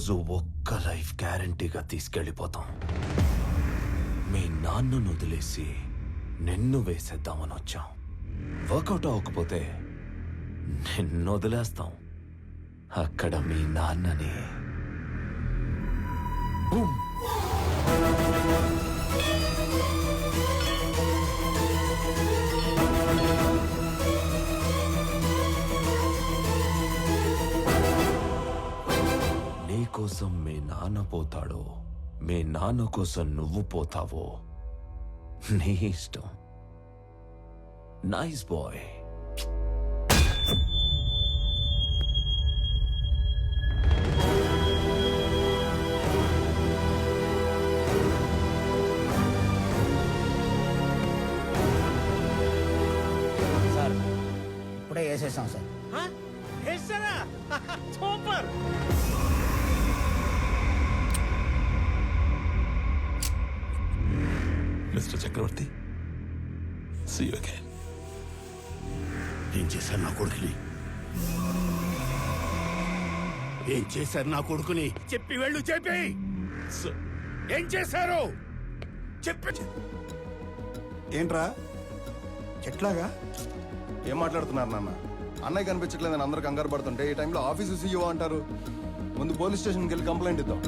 రోజు ఒక్క లైఫ్ గ్యారంటీగా తీసుకెళ్ళిపోతాం. మీ నాన్నను వదిలేసి నిన్ను వేసేద్దామని వచ్చాం. వర్కౌట్ అవ్వకపోతే నిన్ను వదిలేస్తాం. అక్కడ మీ నాన్నని. బూమ్! పోతాడో? మీ నాన్న కోసం నువ్వు పోతావో? నీ ఇష్టం. నైస్ బాయ్ సార్ ఇప్పుడే వేసేసాం sir. Mister Chakravarthy. See you again ఏం చేశారు నా కొడుకుని? ఏం చేశారు నా కొడుకుని? చెప్పి వెళ్ళు చెప్పి! ఏం చేశారు? చెప్పి! ఏంట్రా? చెట్లాగా? ఏం మాట్లాడుతున్నారు నాన్న? అన్నయ్య కనిపించట్లేదని అందరూ కంగారు పడుతుంటే ఈ టైంలో ఆఫీసు సీఈఓ అంటారు. ముందు పోలీస్ స్టేషన్కి వెళ్ళి కంప్లైంట్ ఇద్దాం.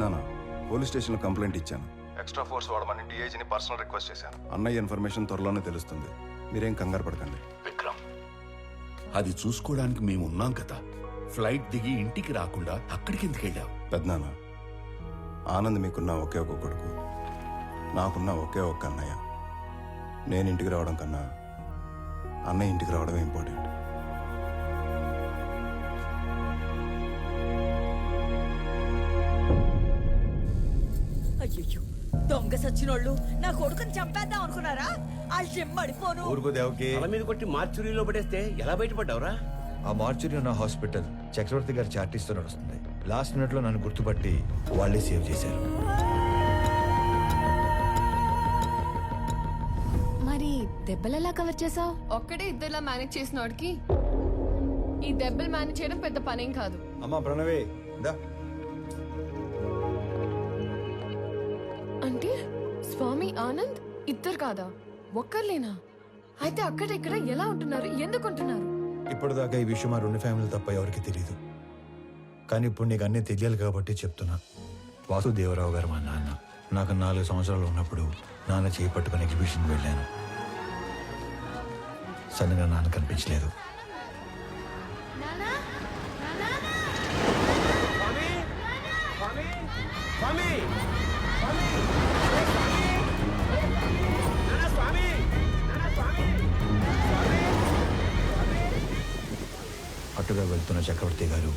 పెద్దనాన్న పోలీస్ స్టేషన్లో కంప్లైంట్ ఇచ్చాను. ఎక్స్ట్రా ఫోర్స్ వాడమని డిఐజీని పర్సనల్ రిక్వెస్ట్ చేశాను. అన్నయ్య ఇన్ఫర్మేషన్ త్వరలోనే తెలుస్తుంది. మీరేం కంగారు పడకండి. విక్రమ్. అది చూసుకోవడానికి మేము ఉన్నాం కదా. ఫ్లైట్ దిగి ఇంటికి రాకుండా అక్కడికి ఎందుకు వెళ్ళావు పెద్దనాన్న ఆనంద్ మీకున్న ఒకే ఒక కొడుకు. నాకున్న ఒకే ఒక్క అన్నయ్య. నేను ఇంటికి రావడం కన్నా అన్నయ్య ఇంటికి రావడమే ఇంపార్టెంట్. అయ్యో దొంగ సచ్చినోళ్ళు నా కొడుకుని చంపేద్దాం అనుకున్నారా? వాళ్ళు చెమ్మడిపోను ఊరుకో దేవకి. తల మీద కొట్టి మార్చురీలో పడేస్తే ఎలా బయటపడ్డావురా? ఆ మార్చురి ఉన్న హాస్పిటల్ చక్రవర్తి గారి చార్టీస్తో నడుస్తుంది. లాస్ట్ మినిట్లో నన్ను గుర్తుపట్టి వాళ్ళే సేవ్ చేశారు. మరి దెబ్బలు ఎలా కవర్ చేసావు ఒక్కడే ఇద్దరులా మేనేజ్ చేసిన వాడికి ఈ దెబ్బలు మేనేజ్ చేయడం పెద్ద పనేం కాదు. అమ్మా ప్రణవే దా. ఆనంద్ ఇద్దరు కాదా? ఒక్కర్లేనా అయితే అక్కడ ఇక్కడ ఎలా ఉంటున్నారు? ఎందుకు ఉంటున్నారు? ఇప్పటిదాకా ఈ విషయం ఆ రెండు ఫ్యామిలీ తప్ప ఎవరికి తెలియదు కానీ ఇప్పుడు నీకు అన్నీ తెలియాలి కాబట్టి చెప్తున్నా. వాసుదేవరావు గారు మా నాన్న. నాకు నాలుగు సంవత్సరాలు ఉన్నప్పుడు నాన్న చేయి పట్టుకుని ఎగ్జిబిషన్ వెళ్ళాను. సడన్గా నాన్న కనిపించలేదు. అటుగా వెళ్తున్న చక్రవర్తి గారు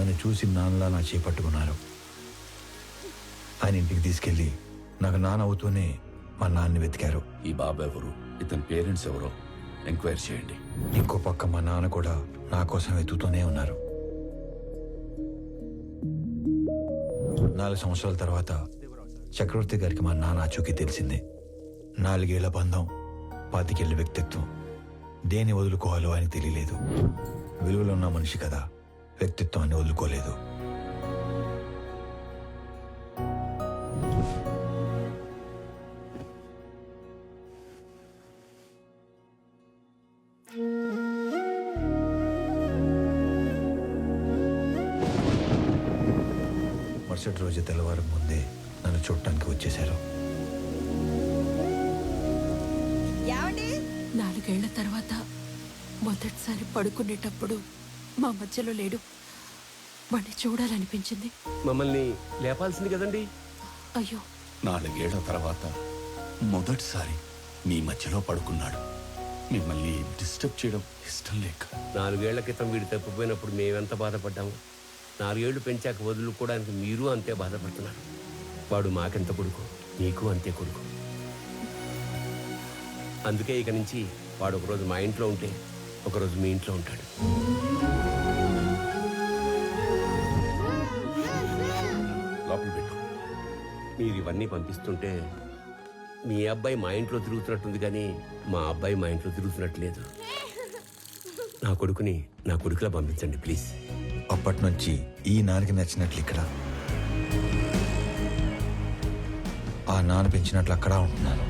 నన్ను చూసి నాన్నలా నా చేయి పట్టుకున్నారు. ఆయన ఇంటికి తీసుకెళ్ళి నాకు నాన్న అవుతూనే మా నాన్నని వెతికారు. ఈ బాబు ఎవరు? ఇతని పేరెంట్స్ ఎవరో? ఎంక్వైరీ చేయండి. ఇంకో పక్క మా నాన్న కూడా నా కోసం వెతుకుతూనే ఉన్నారు. నాలుగు సంవత్సరాల తర్వాత చక్రవర్తి గారికి మా నాన్న ఆచూకీ తెలిసింది. నాలుగేళ్ళ బంధం పాతికేళ్ళ వ్యక్తిత్వం దేన్ని వదులుకోవాలో ఆయన తెలియలేదు. విలువలో ఉన్న మనిషి కదా. వ్యక్తిత్వాన్ని వదులుకోలేదు. మరుసటి రోజు తెల్లవారు ముందే నన్ను చూడటానికి వచ్చేశారు. నాలుగేళ్ళ తర్వాత మొదటిసారి పడుకునేటప్పుడు మా మధ్యలో లేడు. వాడిని చూడాలనిపించింది. మమ్మల్ని లేపాల్సింది కదండి. అయ్యో. నాలుగేళ్ళ తర్వాత మొదటిసారి మీ మధ్యలో పడుకున్నాడు. మిమ్మల్ని డిస్టర్బ్ చేయడం ఇష్టం లేక. నాలుగేళ్ళ క్రితం వీడు తప్పిపోయినప్పుడు మేమెంత బాధపడ్డాము. నాలుగేళ్ళు పెంచాక వదులుకోవడానికి మీరు అంతే బాధపడుతున్నారు. వాడు మాకెంత కొడుకు? నీకు అంతే కొడుకు. అందుకే ఇక నుంచి వాడు ఒకరోజు మా ఇంట్లో ఉంటే ఒకరోజు మీ ఇంట్లో ఉంటాడు. లోపల పెట్టు. మీరు ఇవన్నీ పంపిస్తుంటే మీ అబ్బాయి మా ఇంట్లో తిరుగుతున్నట్టుంది కానీ మా అబ్బాయి మా ఇంట్లో తిరుగుతున్నట్టు లేదు నా కొడుకుని నా కొడుకులా పంపించండి ప్లీజ్. అప్పటి నుంచి ఈ నాన్నకి నచ్చినట్లు ఇక్కడ. ఆ నాన్న పెంచినట్లు అక్కడ ఉంటున్నాను.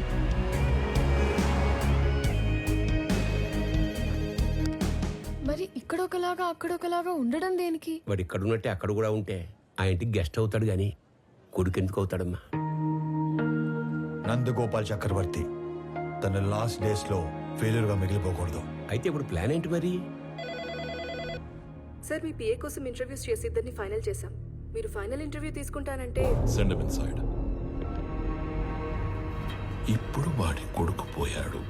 ఒకలాగా అక్కడ ఒకలాగా ఉండడం దేనికి? వాడు ఇక్కడ ఉన్నట్టే అక్కడ కూడా ఉంటే ఆ ఇంటికి గెస్ట్ అవుతాడు కానీ కొడుకు ఎందుకు అవుతాడమ్మా నందగోపాల్ చక్రవర్తి తన లాస్ట్ డేస్లో ఫెయిల్యూర్గా మిగిలిపోకూడదు. అయితే ఇప్పుడు ప్లాన్ ఏంటి మరి? సార్ మీ పిఏ కోసం ఇంటర్వ్యూస్ చేసి ఇద్దరిని ఫైనల్ చేశాం. మీరు ఫైనల్ ఇంటర్వ్యూ తీసుకుంటానంటే సెండ్ ఇన్ సైడ్ ఇప్పుడు వాడి కొడుకు పోయాడు.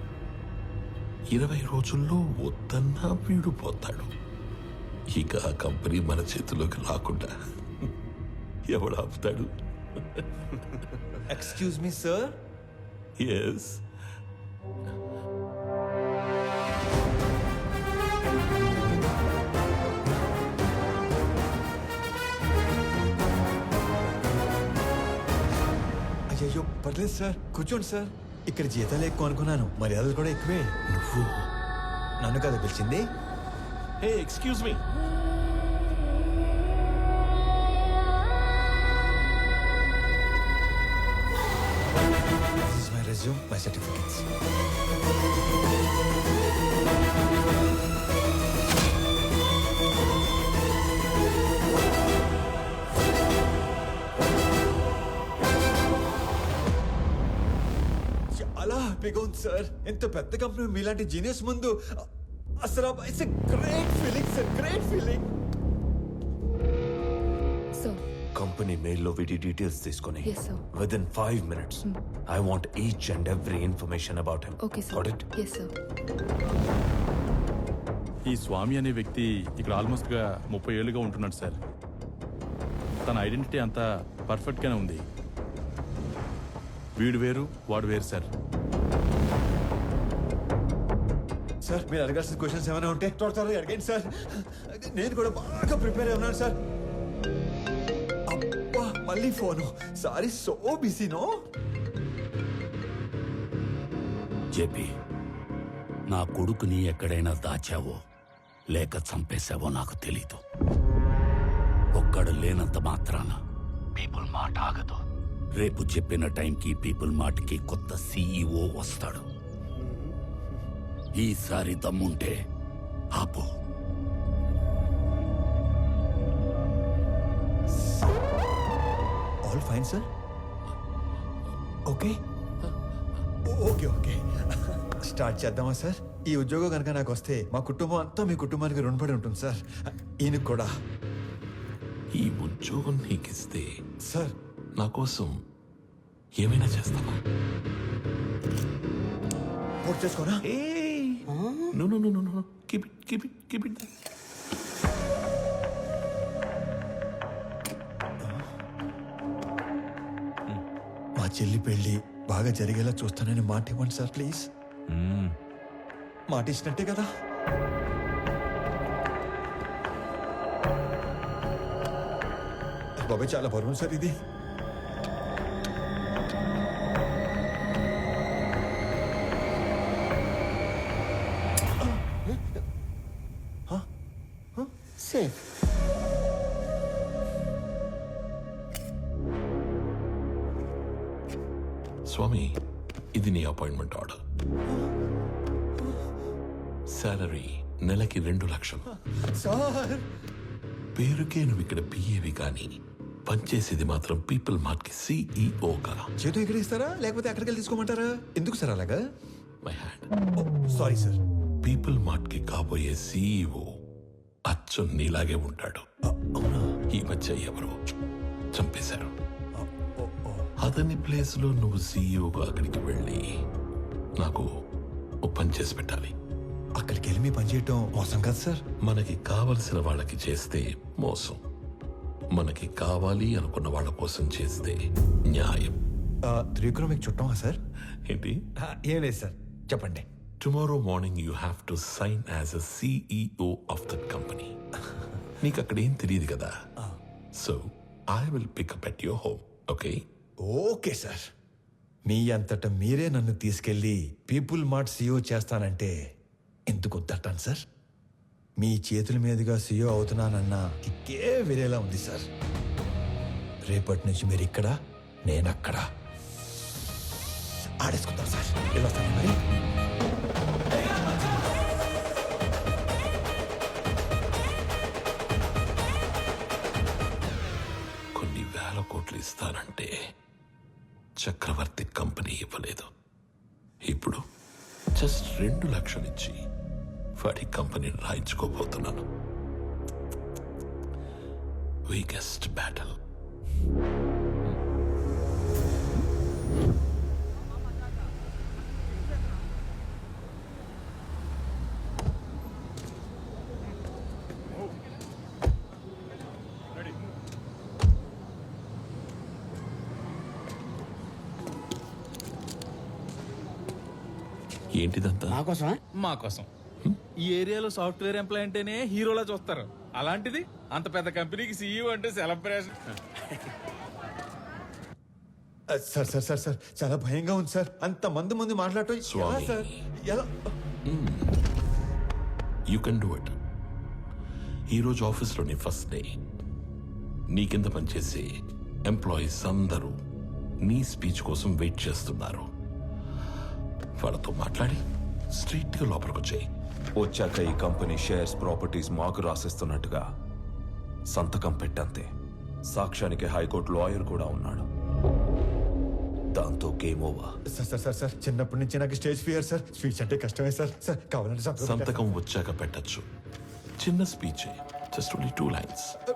ఇరవై రోజుల్లో వద్దన్నా వీడు పోతాడు. ఇక ఆ కంపెనీ మన చేతిలోకి రాకుండా ఎవడు ఆపుతాడు? ఎక్స్క్యూజ్ మీ సార్ ఎస్ అయ్యో పర్లేదు సార్ కూర్చోండి సార్ ఇక్కడ జీతాలు ఎక్కువ అనుకున్నాను. మర్యాదలు కూడా ఎక్కువే. నువ్వు? నన్ను కదా పిలిచింది? Hey excuse me my resume my certificates చాలా హ్యాపీగా ఉంది సార్. ఎంత పెద్ద కంపెనీ మీలాంటి జీనియస్ ముందు అసలు it's great feeling sir great feeling so company మెయిల్లో వీటి డీటెయిల్స్ తీసుకొని Yes, sir. With in five minutes I want each and every information about him okay Got sir it? Yes sir ఈ స్వామి అనే వ్యక్తి ఇక్కడ ఆల్మోస్ట్గా ముప్పై ఏళ్ళుగా ఉంటున్నాడు సార్ తన ఐడెంటిటీ అంతా పర్ఫెక్ట్ గానే ఉంది. వీడు వేరు వాడు వేరు సార్ సార్ మీరు అడగాల్సిన క్వశ్చన్స్ ఏమైనా ఉంటే త్వర త్వరగా అడగండి సార్. నేను కూడా బాగా ప్రిపేర్ అయి ఉన్నాను సార్. అబ్బా మళ్ళీ ఫోను. సారీ సో బిజీనో జేపీ నా కొడుకుని ఎక్కడైనా దాచావో లేక చంపేశావో నాకు తెలీదు. ఒక్కడు లేనంత మాత్రాన పీపుల్ మాట ఆగదు. రేపు చెప్పిన టైంకి పీపుల్ మాటకి కొత్త సీఈఓ వస్తాడు. ఈసారి దమ్ముంటే ఆపు. All fine sir okay okay okay start చేద్దామా సార్ ఈ ఉద్యోగం కనుక నాకు వస్తే మా కుటుంబం అంతా మీ కుటుంబానికి రుణపడి ఉంటుంది సార్ ఈయనకు కూడా. ఈ ఉద్యోగం నీకిస్తే సార్ నా కోసం ఏమైనా చేస్తావా? పూర్తి చేసుకోనా No, no, no, no, no keep it keep it keep it మా చెల్లి పెళ్ళి బాగా జరిగేలా చూస్తానని మాట ఇవ్వండి సార్ ప్లీజ్. మాట ఇచ్చినట్టే కదా. బాబాయ్ చాలా బరువు సార్ ఇది. సేఫ్ స్వామి ఇది నీ అపాయింట్మెంట్ ఆర్డర్ సాలరీ నెలకి రెండు లక్షలు. సార్. పేరుకే నువ్వు ఇక్కడ పిఏవి కానీ పనిచేసేది మాత్రం పీపుల్ మార్ట్కి సిఇఓగా చేతి ఇక్కడ ఇస్తారా? లేకపోతే అక్కడికి వెళ్ళి తీసుకోమంటారా? ఎందుకు సార్ అలాగా? My hand sorry sir people మార్ట్కి కాబోయే సిఇఓ అచ్చు నీలాగే ఉంటాడు. ఈ మధ్య ఎవరో చంపేశారు. అతని ప్లేస్లో నువ్వు సీఈఓగా అక్కడికి వెళ్ళి నాకు ఓ పని చేసి పెట్టాలి. అక్కడికి వెళ్ళి మీ పని చేయటం మోసం కదా సార్. మనకి కావలసిన వాళ్ళకి చేస్తే మోసం. మనకి కావాలి అనుకున్న వాళ్ళ కోసం చేస్తే న్యాయం. త్రివిక్రమ్ మీకు చుట్టమా సార్? ఏంటి? ఏం లేదు సార్. చెప్పండి. Tomorrow morning you have to sign as a CEO of that company నీకు అక్కడ ఏం తెలియదు కదా? So I will pick up at your home okay okay sir. మీ అంతట మీరే నన్ను తీసుకెళ్ళి పీపుల్ మార్ట్ సీఓ చేస్తానంటే ఎందుకు వద్దటాను సార్? మీ చేతుల మీదుగా సీఓ అవుతున్నానన్న కిక్కే వేరేలా ఉంది సార్. రేపటి నుంచి మీరు ఇక్కడ నేను అక్కడ ఆడేసుకుందాం సార్. వెళ్ళొస్తాను మరి. చక్రవర్తి కంపెనీ ఇవ్వలేదు. ఇప్పుడు జస్ట్ రెండు లక్షలు ఇచ్చి వాడి కంపెనీని రాయించుకోబోతున్నాను. వీకెస్ట్ బ్యాటల్ ఏంటిదంతా? మా కోసమా? మా కోసం. ఈ ఏరియాలో సాఫ్ట్వేర్ ఎంప్లాయ్ అంటేనే హీరోలా చూస్తారు. అలాంటిది అంత పెద్ద కంపెనీకి సీఈఓ అంటే celebration. Sir sir sir sir చాలా భయంగా ఉంది సార్. అంత మంది ముందు మాట్లాడటం ఎలా స్వామి. సార్? ఎలా? యూ కెన్ డూ ఇట్ ఈరోజు ఆఫీస్లోని ఫస్ట్ డే నీ కింద పనిచేసే ఎంప్లాయీస్ అందరూ నీ స్పీచ్ కోసం వెయిట్ చేస్తున్నారు. వాళ్ళతో మాట్లాడి స్ట్రైట్గా లోపలికి వచ్చేయి వచ్చాక ఈ కంపెనీ షేర్స్ ప్రాపర్టీస్ మాకు రాసిస్తున్నట్టుగా సంతకం పెట్టంతే. సాక్ష్యానికి హైకోర్టు లాయర్ కూడా ఉన్నాడు. దాంతో game over. Sir sir sir sir చిన్నప్పటి నుంచి నాకు స్టేజ్ ఫియర్ సార్. స్పీచ్ అంటే కష్టమే సార్. సార్ కావాలంటే సంతకం సంతకం వచ్చాక పెట్టచ్చు. చిన్న speech. Just only two lines.